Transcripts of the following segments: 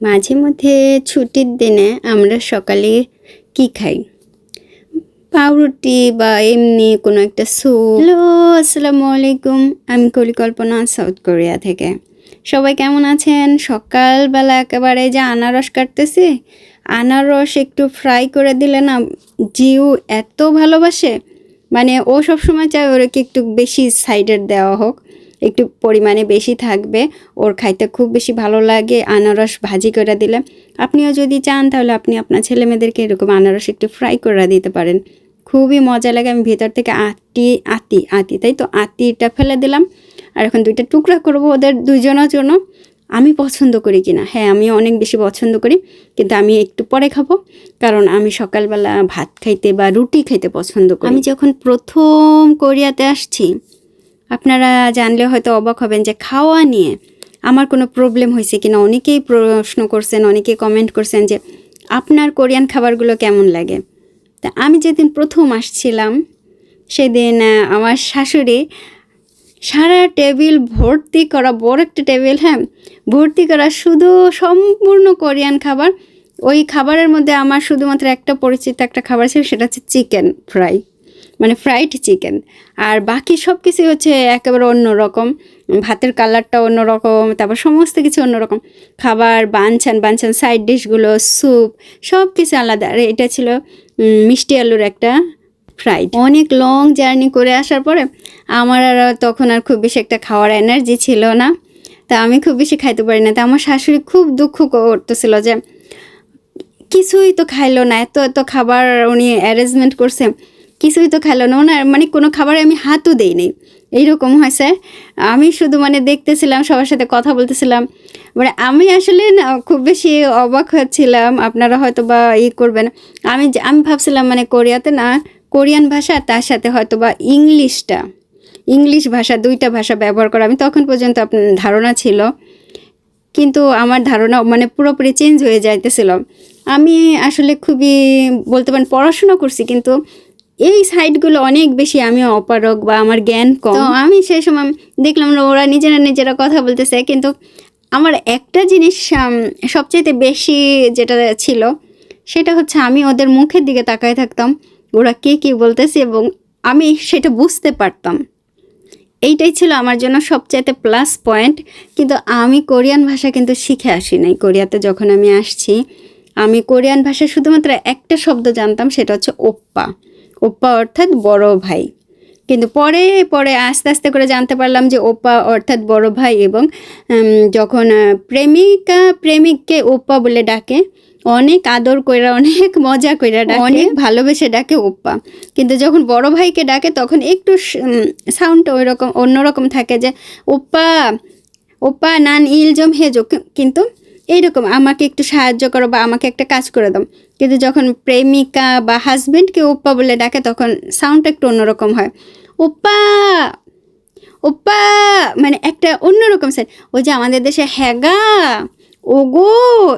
মাঝে মধ্যে ছুটির দিনে আমরা সকালে কি খাই? পাউরুটি বা এমনি কোনো একটা স্যুপ। হ্যালো, আসসালামু আলাইকুম। আমি কলিকল্পনা সাউথ কোরিয়া থেকে। সবাই কেমন আছেন? সকালবেলা একেবারে যে আনারস কাটতেছি, আনারস একটু ফ্রাই করে দিলে না জিউ এত ভালোবাসে। মানে ও সবসময় চায় ওরকে একটু বেশি সাইডের দেওয়া হোক। একটু পরিমাণে বেশি থাকবে, ওর খাইতে খুব বেশি ভালো লাগে, আনারস ভাজি করে দিলে। আপনিও যদি চান তাহলে আপনি আপনার ছেলে মেয়েদেরকে এরকম আনারস একটু ফ্রাই করে দিতে পারেন। খুবই মজা লাগে, আমি ভেতর থেকে আটি আতি আতি তাই তো? আতিটা ফেলে দিলাম। আর এখন দুইটা টুকরা করব ওদের দুজনের জন্য। আমি পছন্দ করি কিনা? হ্যাঁ আমি অনেক বেশি পছন্দ করি, কিন্তু আমি একটু পরে খাব। কারণ আমি সকালবেলা ভাত খাইতে বা রুটি খাইতে পছন্দ করি। আমি যখন প্রথম কোরিয়াতে আসছি আপনারা জানলে হয়তো অবাক হবেন যে খাওয়া নিয়ে আমার কোনো প্রবলেম হয়েছে কিনা। অনেকেই প্রশ্ন করছেন, অনেকেই কমেন্ট করছেন যে আপনার কোরিয়ান খাবারগুলো কেমন লাগে? তা আমি যেদিন প্রথম আসছিলাম, সেদিন আমার শাশুড়ি সারা টেবিল ভর্তি করা, বড় একটা টেবিল হ্যাঁ ভর্তি করা শুধু সম্পূর্ণ কোরিয়ান খাবার। ওই খাবারের মধ্যে আমার শুধুমাত্র একটা পরিচিত একটা খাবার ছিল, সেটা হচ্ছে চিকেন ফ্রাই। মানে ফ্রাইড চিকেন আর বাকি সব কিছুই হচ্ছে একেবারে অন্যরকম। ভাতের কালারটা অন্যরকম, তারপর সমস্ত কিছু অন্যরকম। খাবার, বানছান বানছান সাইড ডিশগুলো স্যুপ সব কিছু আলাদা। আর এটা ছিল মিষ্টি আলুর একটা ফ্রাইড অনেক লং জার্নি করে আসার পরে আমার আর তখন আর খুব বেশি একটা খাওয়ার এনার্জি ছিল না। তা আমি খুব বেশি খাইতে পারি না। তা আমার শাশুড়ি খুব দুঃখ করতেছিল যে, কিছুই তো খাইলো না। এত এত খাবার উনি অ্যারেঞ্জমেন্ট করছে। কিছুই তো খেলো না। ওনার মানে কোনো খাবারে আমি হাতও দেইনি এইরকম হয়েছে। আমি শুধু মানে দেখতেছিলাম, সবার সাথে কথা বলতেছিলাম। মানে আমি আসলে না খুব বেশি অবাক হচ্ছিলাম আপনারা হয়তো বা ই করবেন। আমি আমি ভাবছিলাম মানে কোরিয়াতে না, কোরিয়ান ভাষা তার সাথে হয়তো বা ইংলিশটা, ইংলিশ ভাষা, দুইটা ভাষা ব্যবহার করা। আমি তখন পর্যন্ত আপনার ধারণা ছিল। কিন্তু আমার ধারণা মানে পুরোপুরি চেঞ্জ হয়ে যাইতেছিল। আমি আসলে খুবই বলতে পারেন পড়াশোনা করছি, কিন্তু এই সাইডগুলো অনেক বেশি আমি অপারক বা আমার জ্ঞান কম। তো আমি সেই সময় দেখলাম ওরা নিজেরা নিজেরা কথা বলতেছে, কিন্তু আমার একটা জিনিস সবচাইতে বেশি যেটা ছিল, সেটা হচ্ছে আমি ওদের মুখের দিকে তাকায় থাকতাম, ওরা কে কী বলতেছে এবং আমি সেটা বুঝতে পারতাম। এইটাই ছিল আমার জন্য সবচাইতে প্লাস পয়েন্ট কিন্তু আমি কোরিয়ান ভাষা কিন্তু শিখে আসি নাই। কোরিয়াতে যখন আমি আসছি, আমি কোরিয়ান ভাষা শুধুমাত্র একটা শব্দ জানতাম, সেটা হচ্ছে ওপ্পা। ওপ্পা অর্থাৎ বড় ভাই। কিন্তু পরে পরে আস্তে আস্তে করে জানতে পারলাম যে ওপ্পা অর্থাৎ বড় ভাই এবং যখন প্রেমিকা প্রেমিককে ওপ্পা বলে ডাকে অনেক আদর কইরা অনেক মজা কইরা ডাকে। অনেক ভালোবেসে ডাকে ওপ্পা। কিন্তু যখন বড় ভাইকে ডাকে তখন একটু সাউন্ডটা ওই রকম অন্যরকম থাকে যে ওপ্পা ওপ্পা নান ইলজম হেজো। কিন্তু এইরকম, আমাকে একটু সাহায্য করো বা আমাকে একটা কাজ করে দাও। কিন্তু যখন প্রেমিকা বা হাজবেন্ডকে ওপ্পা বলে ডাকে, তখন সাউন্ডটা একটু অন্যরকম হয়। ওপ্পা! ওপ্পা! মানে একটা অন্যরকম সাইড ওই যে আমাদের দেশে হ্যাগা, ওগো,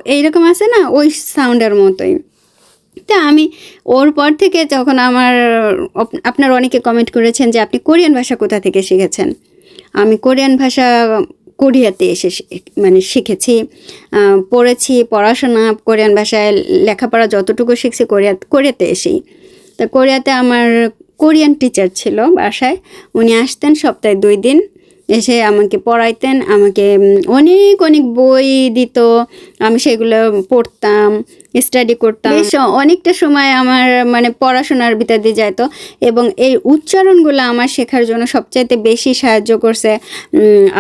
এইরকম আছে না? ওই সাউন্ডের মতোই। তা আমি ওর পর থেকে যখন আমার, আপনার অনেকে কমেন্ট করেছেন যে, আপনি কোরিয়ান ভাষা কোথা থেকে শিখেছেন? আমি কোরিয়ান ভাষা কোরিয়াতে এসে মানে শিখেছি। পড়েছি পড়াশোনা কোরিয়ান ভাষায়, লেখাপড়া যতটুকু শিখছি কোরিয়া কোরিয়াতে এসেই। তা কোরিয়াতে আমার কোরিয়ান টিচার ছিল বাসায়। উনি আসতেন সপ্তাহে দুই দিন। এসে আমাকে পড়াইতেন, আমাকে অনেক অনেক বই দিত। আমি সেগুলো পড়তাম স্টাডি করতাম। বেশ অনেকটা সময় আমার মানে পড়াশোনার ভিতর দিয়ে যেত এবং এই উচ্চারণগুলো আমার শেখার জন্য সবচাইতে বেশি সাহায্য করছে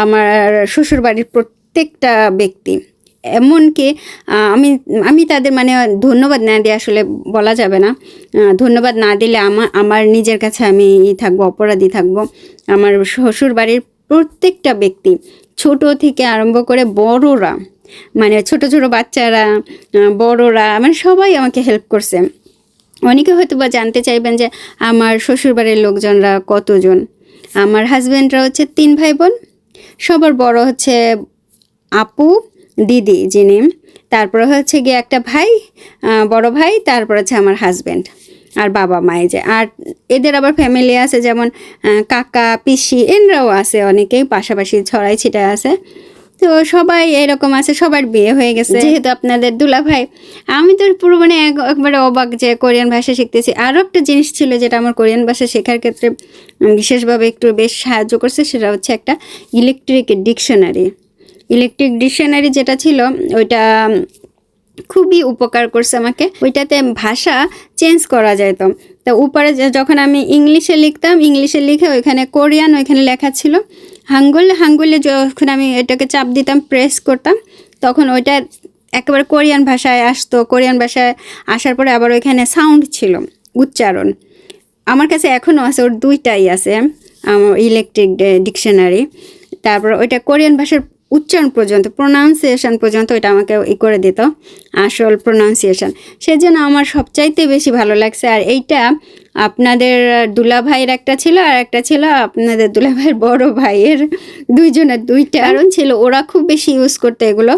আমার শ্বশুরবাড়ির প্রত্যেকটা ব্যক্তি। এমনকি আমি আমি তাদের মানে ধন্যবাদ না দিয়ে আসলে বলা যাবে না। ধন্যবাদ না দিলে আমার আমার নিজের কাছে আমি থাকব, অপরাধী থাকব। আমার শ্বশুর বাড়ির প্রত্যেকটা ব্যক্তি, ছোট থেকে আরম্ভ করে বড়রা মানে ছোট ছোট বাচ্চারা বড়রা মানে সবাই আমাকে হেল্প করছে। অনেকে হয়তো বা জানতে চাইবেন যে আমার শ্বশুরবাড়ির লোকজনরা কতজন? আমার হাজব্যান্ডরা হচ্ছে তিন ভাই বোন সবার বড় হচ্ছে আপু, দিদি যিনি, তারপরে হচ্ছে গিয়ে একটা ভাই বড় ভাই, তারপর হচ্ছে আমার হাজব্যান্ড আর বাবা মায়ে যে। আর এদের আবার ফ্যামিলি আছে যেমন কাকা, পিসি, এনরাও আছে অনেকেই, পাশাপাশি ছড়াই ছিটা আছে। তো সবাই এরকম আছে, সবার বিয়ে হয়ে গেছে। যেহেতু আপনাদের দুলা ভাই আমি তো পুরো মানে এক- একবারে অবাক যে কোরিয়ান ভাষা শিখতেছি। আরও একটা জিনিস ছিল যেটা আমার কোরিয়ান ভাষা শেখার ক্ষেত্রে বিশেষভাবে একটু বেশ সাহায্য করছে, সেটা হচ্ছে একটা ইলেকট্রিক ডিকশনারি ইলেকট্রিক ডিকশনারি যেটা ছিল, ওইটা খুবই উপকার করছে আমাকে। ওইটাতে ভাষা চেঞ্জ করা যেত তো। উপরে যখন আমি ইংলিশে লিখতাম, ইংলিশে লিখে ওইখানে কোরিয়ান ওইখানে লেখা ছিল। হাঙ্গুল, হাঙ্গুলে যখন আমি এটাকে চাপ দিতাম প্রেস করতাম, তখন ওইটা একেবারে কোরিয়ান ভাষায় আসতো। কোরিয়ান ভাষায় আসার পরে আবার ওইখানে সাউন্ড ছিল, উচ্চারণ। আমার কাছে এখনও আছে, ওর দুইটাই আছে আমার ইলেকট্রিক ডিকশনারি। তারপর ওইটা কোরিয়ান ভাষার উচ্চারণ পর্যন্ত প্রোনাউন্সিয়েশন পর্যন্ত ওইটা আমাকে ই করে দিত, আসল প্রোনাউন্সিয়েশন সেজন্য আমার সবচাইতে বেশি ভালো লাগছে, আর এইটা আপনাদের দুলা ভাইয়ের একটা ছিল, আর একটা ছিল আপনাদের দুলা ভাইয়ের বড় ভাইয়ের, দুইজনের দুইটা। কারণ ছিল ওরা খুব বেশি ইউজ করতো এগুলো।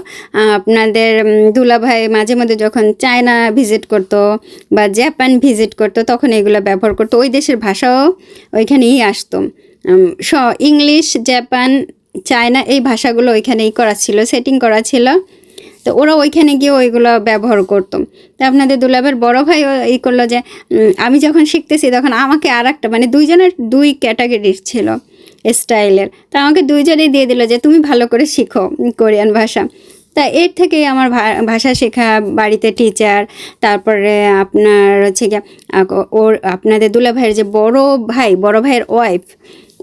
আপনাদের দুলা ভাই মাঝে মধ্যে যখন চায়না ভিজিট করতো বা জাপান ভিজিট করতো, তখন এগুলো ব্যবহার করতো। ওই দেশের ভাষাও ওইখানেই আসতো। স, ইংলিশ, জাপান চায়না এই ভাষাগুলো ওইখানেই করা ছিল সেটিং করা ছিল। তো ওরা ওইখানে গিয়ে ওইগুলো ব্যবহার করতো। তো আপনাদের দুলাভের বড় ভাই ই করল যে আমি যখন শিখতেছি তখন আমাকে আর একটা মানে দুইজনের দুই ক্যাটাগরির ছিল স্টাইলের তা আমাকে দুইজনেই দিয়ে দিল যে, তুমি ভালো করে শিখো কোরিয়ান ভাষা। তা এর থেকেই আমার ভাষা শেখা, বাড়িতে টিচার তারপরে আপনার হচ্ছে গিয়ে ওর, আপনাদের দুলা ভাইয়ের যে বড় ভাই, বড় ভাইয়ের ওয়াইফ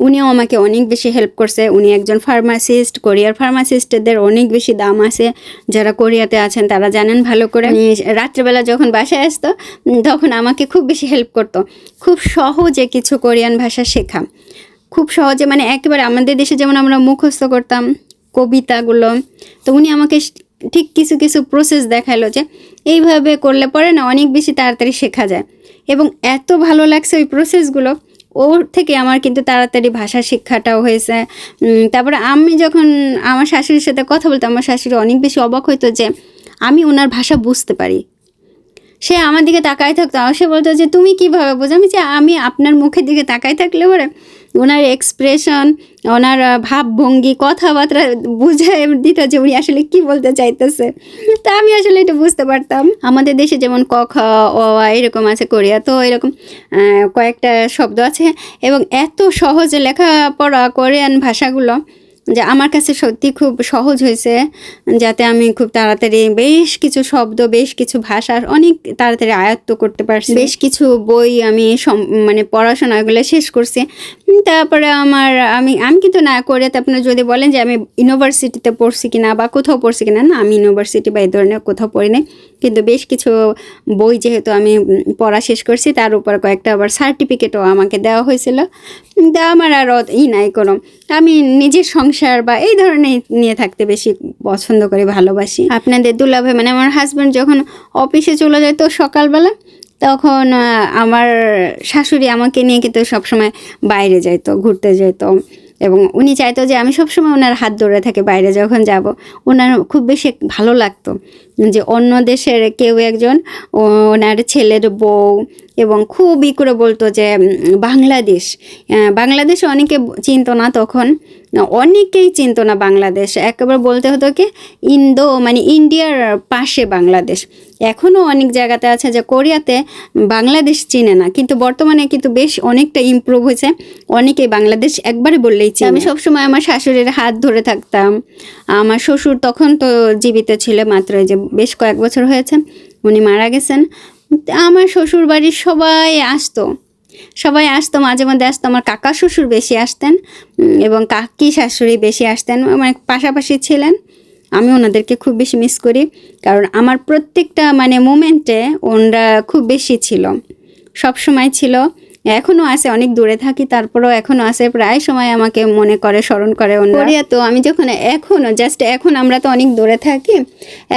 উনিও আমাকে অনেক বেশি হেল্প করছে। উনি একজন ফার্মাসিস্ট কোরিয়ার ফার্মাসিস্টদের অনেক বেশি দাম আছে। যারা কোরিয়াতে আছেন, তারা জানেন ভালো করে। রাত্রেবেলা যখন বাসায় আসতো তখন আমাকে খুব বেশি হেল্প করতো। খুব সহজে কিছু কোরিয়ান ভাষা শেখা। খুব সহজে মানে একেবারে আমাদের দেশে যেমন আমরা মুখস্থ করতাম কবিতাগুলো, তো উনি আমাকে ঠিক কিছু কিছু প্রসেস দেখাল যে, এইভাবে করলে পরে না অনেক বেশি তাড়াতাড়ি শেখা যায়। এবং এত ভালো লাগছে ওই প্রসেসগুলো ওর থেকে আমার কিন্তু তাড়াতাড়ি ভাষা শিক্ষাটাও হয়েছে। তারপরে আমি যখন আমার শাশুড়ির সাথে কথা বলতাম, আমার শাশুড়ি অনেক বেশি অবাক হইতো যে আমি ওনার ভাষা বুঝতে পারি। সে আমার দিকে তাকায় থাকতো সে বলতো যে, তুমি কীভাবে বোঝো? আমি যে, আমি আপনার মুখের দিকে তাকায় থাকলে পরে ওনার এক্সপ্রেশন ওনার ভাবভঙ্গি, কথাবার্তা বুঝে দিত যে উনি আসলে কি বলতে চাইতেছে। তা আমি আসলে এটা বুঝতে পারতাম। আমাদের দেশে যেমন ক, খ, অ এরকম আছে কোরিয়া। তো এরকম কয়েকটা শব্দ আছে। এবং এত সহজে লেখাপড়া কোরিয়ান ভাষাগুলো যে আমার কাছে সত্যি খুব সহজ হয়েছে যাতে আমি খুব তাড়াতাড়ি বেশ কিছু শব্দ, বেশ কিছু ভাষার অনেক তাড়াতাড়ি আয়ত্ত করতে পারছি। বেশ কিছু বই আমি মানে পড়াশোনাগুলো শেষ করছি। তারপরে আমার, আমি আমি কিন্তু না করে আপনার যদি বলেন যে আমি ইউনিভার্সিটিতে পড়ছি কিনা বা কোথাও পড়ছি কিনা, না আমি ইউনিভার্সিটি বা এই ধরনের কোথাও পড়ি নাই। কিন্তু বেশ কিছু বই যেহেতু আমি পড়া শেষ করছি, তার উপর কয়েকটা আবার সার্টিফিকেটও আমাকে দেওয়া হয়েছিল। তা আমার আর ই নাই কোনো। আমি নিজের সংসার বা এই ধরনের নিয়ে থাকতে বেশি পছন্দ করি, ভালোবাসি। আপনাদের দুলাভাই মানে আমার হাজব্যান্ড যখন অফিসে চলে যেত সকালবেলা, তখন আমার শাশুড়ি আমাকে নিয়ে কিন্তু সবসময় বাইরে যাইতো, ঘুরতে যেত এবং উনি চাইতো যে আমি সবসময় ওনার হাত ধরে থাকি, বাইরে যখন যাব। ওনার খুব বেশি ভালো লাগতো যে অন্য দেশের কেউ একজন ওনার ছেলের বউ এবং খুবই করে বলতো যে বাংলাদেশ। বাংলাদেশে অনেকে চিনতো না তখন। অনেকেই চিনতো না বাংলাদেশ। একেবারে বলতে হতো কি ইন্দো মানে ইন্ডিয়ার পাশে বাংলাদেশ। এখনও অনেক জায়গাতে আছে যে কোরিয়াতে বাংলাদেশ চিনে না কিন্তু বর্তমানে কিন্তু বেশ অনেকটা ইমপ্রুভ হয়েছে। অনেকেই বাংলাদেশ একবারে বললেই চিনে আমি সবসময় আমার শাশুড়ির হাত ধরে থাকতাম। আমার শ্বশুর তখন তো জীবিত ছিল মাত্র যে বেশ কয়েক বছর হয়েছে উনি মারা গেছেন। আমার শ্বশুর বাড়ির সবাই আসতো। সবাই আসতো, মাঝে মধ্যে আসতো। আমার কাকা শ্বশুর বেশি আসতেন এবং কাকি শাশুড়ি বেশি আসতেন। মানে পাশাপাশি ছিলেন। আমি ওনাদেরকে খুব বেশি মিস করি, কারণ আমার প্রত্যেকটা মানে মোমেন্টে ওনরা খুব বেশি ছিল। সব সময় ছিল। এখনও আছে, অনেক দূরে থাকি, তারপরেও এখনও আছে। প্রায় সময় আমাকে মনে করে, স্মরণ করে কোরিয়া তো আমি যখন এখনও জাস্ট এখন আমরা তো অনেক দূরে থাকি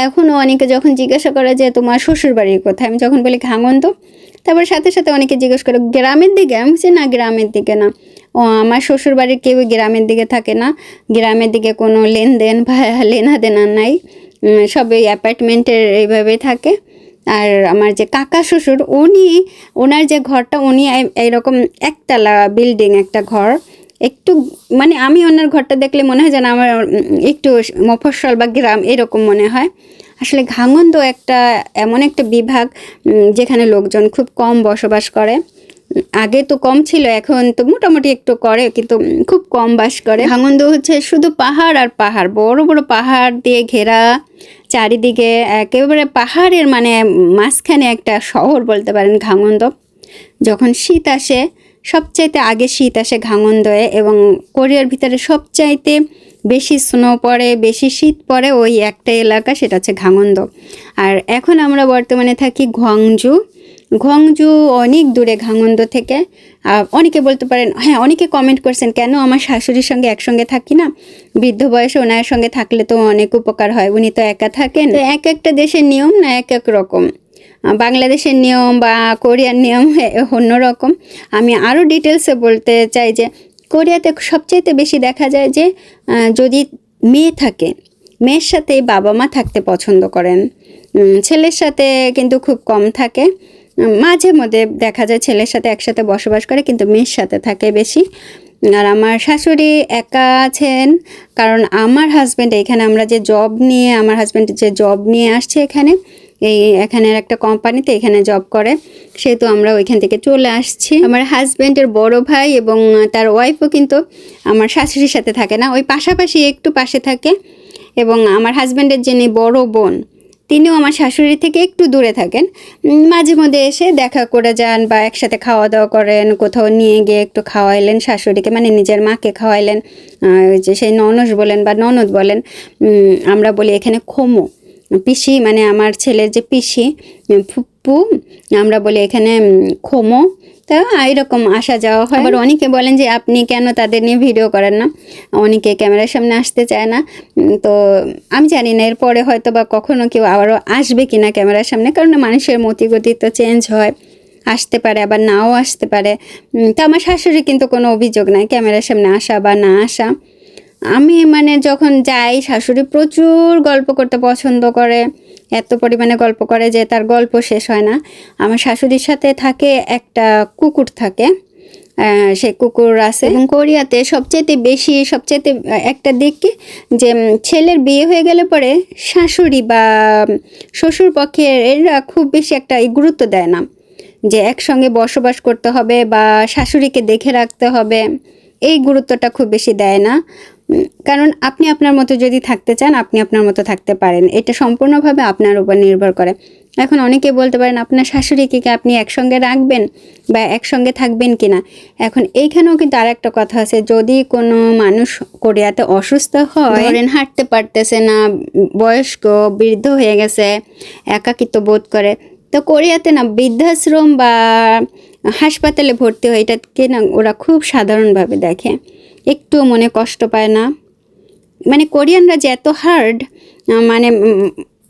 এখনও অনেকে যখন জিজ্ঞাসা করে যে, তোমার শ্বশুর বাড়ির কোথায়? আমি যখন বলি ঘাঙন্ত তারপর সাথে সাথে অনেকে জিজ্ঞেস করে, গ্রামের দিকে? আমি বলছি, না, গ্রামের দিকে না। ও আমার শ্বশুর বাড়ির কেউ গ্রামের দিকে থাকে না। গ্রামের দিকে কোনো লেনদেন বা লেনা দেনা নাই সব অ্যাপার্টমেন্টের এইভাবেই থাকে। আর আমার যে কাকা শ্বশুর, উনি, ওনার যে ঘরটা, উনি এই- এইরকম একতলা বিল্ডিং একটা ঘর। একটু মানে আমি ওনার ঘরটা দেখলে মনে হয় যেন আমার একটু মফস্বল বা গ্রাম এরকম মনে হয়। আসলে ঘাঙন্দ একটা, এমন একটা বিভাগ যেখানে লোকজন খুব কম বসবাস করে। আগে তো কম ছিল, এখন তো মোটামুটি একটু করে, কিন্তু খুব কম বাস করে। ভাঙন্দ হচ্ছে শুধু পাহাড় আর পাহাড়, বড় বড় পাহাড় দিয়ে ঘেরা, চারিদিকে একেবারে পাহাড়ের মানে মাঝখানে একটা শহর বলতে পারেন ঘাঙন্দ। যখন শীত আসে, সবচাইতে আগে শীত আসে ঘাঙন্দয়ে এবং কোরিয়ার ভিতরে সবচাইতে বেশি স্নো পড়ে, বেশি শীত পড়ে, ওই একটা এলাকা সেটা হচ্ছে ঘাঙন্দ। আর এখন আমরা বর্তমানে থাকি ঘংজু। ঘংজু অনেক দূরে ঘাঙন্দ থেকে। অনেকে বলতে পারেন হ্যাঁ অনেকে কমেন্ট করছেন, কেন আমার শাশুড়ির সঙ্গে একসঙ্গে থাকি না? বৃদ্ধ বয়সে ওনার সঙ্গে থাকলে তো অনেক উপকার হয়, উনি তো একা থাকেন। এক একটা দেশের নিয়ম না এক এক রকম। বাংলাদেশের নিয়ম বা কোরিয়ার নিয়ম অন্যরকম। আমি আরও ডিটেলসে বলতে চাই যে কোরিয়াতে সবচাইতে বেশি দেখা যায় যে যদি মেয়ে থাকে, মেয়ের সাথে বাবা মা থাকতে পছন্দ করেন। ছেলের সাথে কিন্তু খুব কম থাকে। মাঝে মধ্যে দেখা যায় ছেলের সাথে একসাথে বসবাস করে, কিন্তু মেয়ের সাথে থাকে বেশি। আর আমার শাশুড়ি একা আছেন, কারণ আমার হাজব্যান্ড এখানে আমরা যে জব নিয়ে, আমার হাজব্যান্ড যে জব নিয়ে আসছে এখানে এই এখানের একটা কোম্পানিতে এখানে জব করে। সেহেতু আমরা ওইখান থেকে চলে আসছি। আমার হাজব্যান্ডের বড় ভাই এবং তার ওয়াইফও কিন্তু আমার শাশুড়ির সাথে থাকে না, ওই পাশাপাশি একটু পাশে থাকে। এবং আমার হাজব্যান্ডের যিনি বড় বোন, তিনিও আমার শাশুড়ি থেকে একটু দূরে থাকেন। মাঝে মধ্যে এসে দেখা করে যান বা একসাথে খাওয়া দাওয়া করেন, কোথাও নিয়ে গিয়ে একটু খাওয়াইলেন শাশুড়িকে মানে নিজের মাকে খাওয়াইলেন। যে সেই ননস বলেন বা ননদ বলেন আমরা বলি এখানে খোমো। পিসি মানে আমার ছেলের যে পিসি ফুপ্পু, আমরা বলি এখানে খোমো, তা এরকম আসা যাওয়া হয়। আবার অনেকে বলেন যে, আপনি কেন তাদের নিয়ে ভিডিও করেন না? অনেকে ক্যামেরার সামনে আসতে চায় না। তো আমি জানি না, এরপরে হয়তো বা কখনো কেউ আবারও আসবে কিনা ক্যামেরার সামনে, কারণ মানুষের মতিগতি তো চেঞ্জ হয়। আসতে পারে, আবার নাও আসতে পারে। তো আমার শাশুড়ি কিন্তু কোনো অভিযোগ নাই, ক্যামেরার সামনে আসা বা না আসা। আমি মানে যখন যাই, শাশুড়ি প্রচুর গল্প করতে পছন্দ করে। এত পরিমাণে গল্প করে যে তার গল্প শেষ হয় না। আমার শাশুড়ির সাথে থাকে একটা কুকুর থাকে সে কুকুর আছে। এবং কোরিয়াতে সবচেয়ে বেশি সবচেয়ে একটা দিক কি যে ছেলের বিয়ে হয়ে গেলে পরে শাশুড়ি বা শ্বশুর পক্ষের এরা খুব বেশি একটা গুরুত্ব দেয় না। যে একসঙ্গে বসবাস করতে হবে বা শাশুড়িকে দেখে রাখতে হবে, এই গুরুত্বটা খুব বেশি দেয় না। কারণ আপনি আপনার মতো যদি থাকতে চান, আপনি আপনার মতো থাকতে পারেন। এটা সম্পূর্ণভাবে আপনার উপর নির্ভর করে। এখন অনেকে বলতে পারেন, আপনার শাশুড়িকে কি আপনি একসঙ্গে রাখবেন বা একসঙ্গে থাকবেন কি না এখন এইখানেও কিন্তু আর একটা কথা আছে, যদি কোনো মানুষ কোরিয়াতে অসুস্থ হয় ধরেন হাঁটতে পারতেছে না, বয়স্ক, বৃদ্ধ হয়ে গেছে, একাকিত্ব বোধ করে, তো কোরিয়াতে না বৃদ্ধাশ্রম বা হাসপাতালে ভর্তি হয় এটাকে না ওরা খুব সাধারণভাবে দেখে। একটু মনে কষ্ট পায় না। মানে কোরিয়ানরা যে এত হার্ড মানে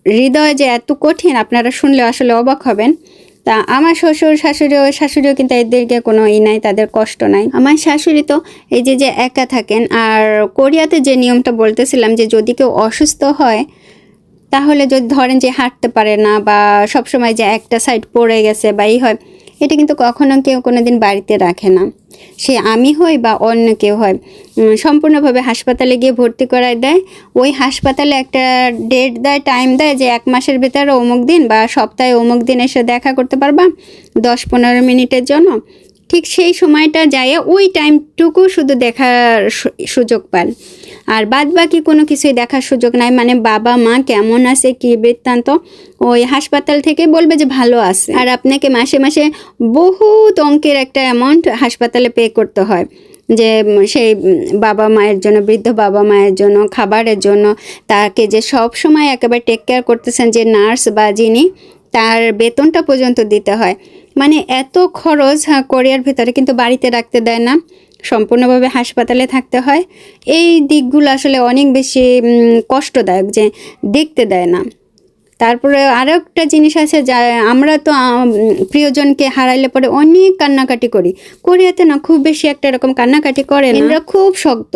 হৃদয় যে এত কঠিন, আপনারা শুনলে আসলে অবাক হবেন। তা আমার শ্বশুর, শাশুড়িও শাশুড়িও কিন্তু এদেরকে কোনো ই নাই, তাদের কষ্ট নাই। আমার শাশুড়ি তো এই যে যে একা থাকেন, আর কোরিয়াতে যে নিয়মটা বলতেছিলাম যে যদি কেউ অসুস্থ হয়, তাহলে যদি ধরেন যে হাঁটতে পারে না বা সবসময় যে একটা সাইড পড়ে গেছে বা এই হয় এটা কিন্তু কখনো কেউ কোনো দিন বাড়িতে রাখে না। সে আমি হই বা অন্য কেউ হয় সম্পূর্ণভাবে হাসপাতালে গিয়ে ভর্তি করায় দেয়। ওই হাসপাতালে একটা ডেট দেয় টাইম দেয় যে এক মাসের ভেতরে অমুক দিন বা সপ্তাহে অমুক দিন এসে দেখা করতে পারবা দশ পনেরো মিনিটের জন্য। ঠিক সেই সময়টা যায় ওই টাইমটুকু শুধু দেখার সুযোগ পান আর বাদ বাকি কোনো কিছুই দেখার সুযোগ নাই। মানে বাবা মা কেমন আছে কি বৃত্তান্ত ওই হাসপাতাল থেকে বলবে যে ভালো আছে। আর আপনাকে মাসে মাসে বহুত অঙ্কের একটা অ্যামাউন্ট হাসপাতালে পে করতে হয়। যে সেই বাবা মায়ের জন্য বৃদ্ধ বাবা মায়ের জন্য খাবারের জন্য তাকে যে সব সময় একেবারে টেক কেয়ার করতেছেন যে নার্স বা যিনি তার বেতনটা পর্যন্ত দিতে হয়। মানে এত খরচ হ্যাঁ, কোরিয়ার ভিতরে কিন্তু বাড়িতে রাখতে দেয় না। সম্পূর্ণভাবে হাসপাতালে থাকতে হয়। এই দিকগুলো আসলে অনেক বেশি কষ্টদায়ক যে দেখতে দেয় না। তারপরে আরও একটা জিনিস আছে যা আমরা তো প্রিয়জনকে হারাইলে পরে অনেক কান্নাকাটি করি। কোরিয়াতে না খুব বেশি একটা এরকম কান্নাকাটি করে এরা খুব শক্ত।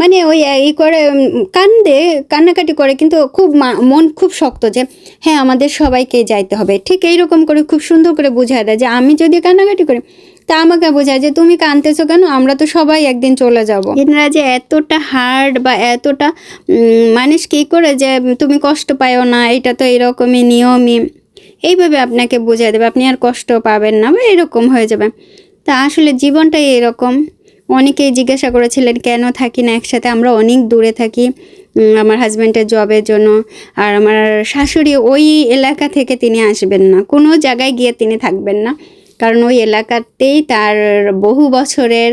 মানে ওই, এই করে কান্দে, কান্নাকাটি করে কিন্তু খুব মন খুব শক্ত যে হ্যাঁ আমাদের সবাইকে যাইতে হবে। ঠিক এইরকম করে খুব সুন্দর করে বুঝায় দেয় যে, আমি যদি কান্নাকাটি করি তা আমাকে বোঝায় যে তুমি কানতেছো কেন? আমরা তো সবাই একদিন চলে যাব। এনারা যে এতটা হার্ড বা এতটা মানুষ কী করে যে তুমি কষ্ট পাইও না, এটা তো এরকমই নিয়মই। এইভাবে আপনাকে বুঝিয়ে দেবে, আপনি আর কষ্ট পাবেন না বা এরকম হয়ে যাবে। তা আসলে জীবনটাই এরকম। অনেকেই জিজ্ঞাসা করেছিলেন, কেন থাকি না একসাথে? আমরা অনেক দূরে থাকি আমার হাজব্যান্ডের জবের জন্য। আর আমার শাশুড়ি ওই এলাকা থেকে তিনি আসবেন না। কোনো জায়গায় গিয়ে তিনি থাকবেন না। কারণ ওই এলাকাতেই তার বহু বছরের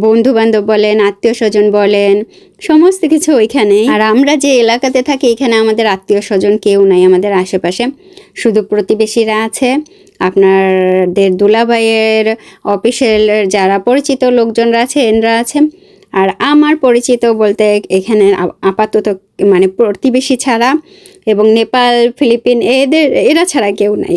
বন্ধু বান্ধব বলেন আত্মীয় স্বজন বলেন, সমস্ত কিছু ওইখানেই। আর আমরা যে এলাকাতে থাকি, এখানে আমাদের আত্মীয় স্বজন কেউ নাই আমাদের আশেপাশে। শুধু প্রতিবেশীরা আছে। আপনাদের দুলাভাইয়ের অফিসের যারা পরিচিত লোকজনরা আছে, এনরা আছে। আর আমার পরিচিত বলতে এখানে আপাতত মানে প্রতিবেশী ছাড়া এবং নেপাল, ফিলিপিন, এদের, এরা ছাড়া কেউ নাই।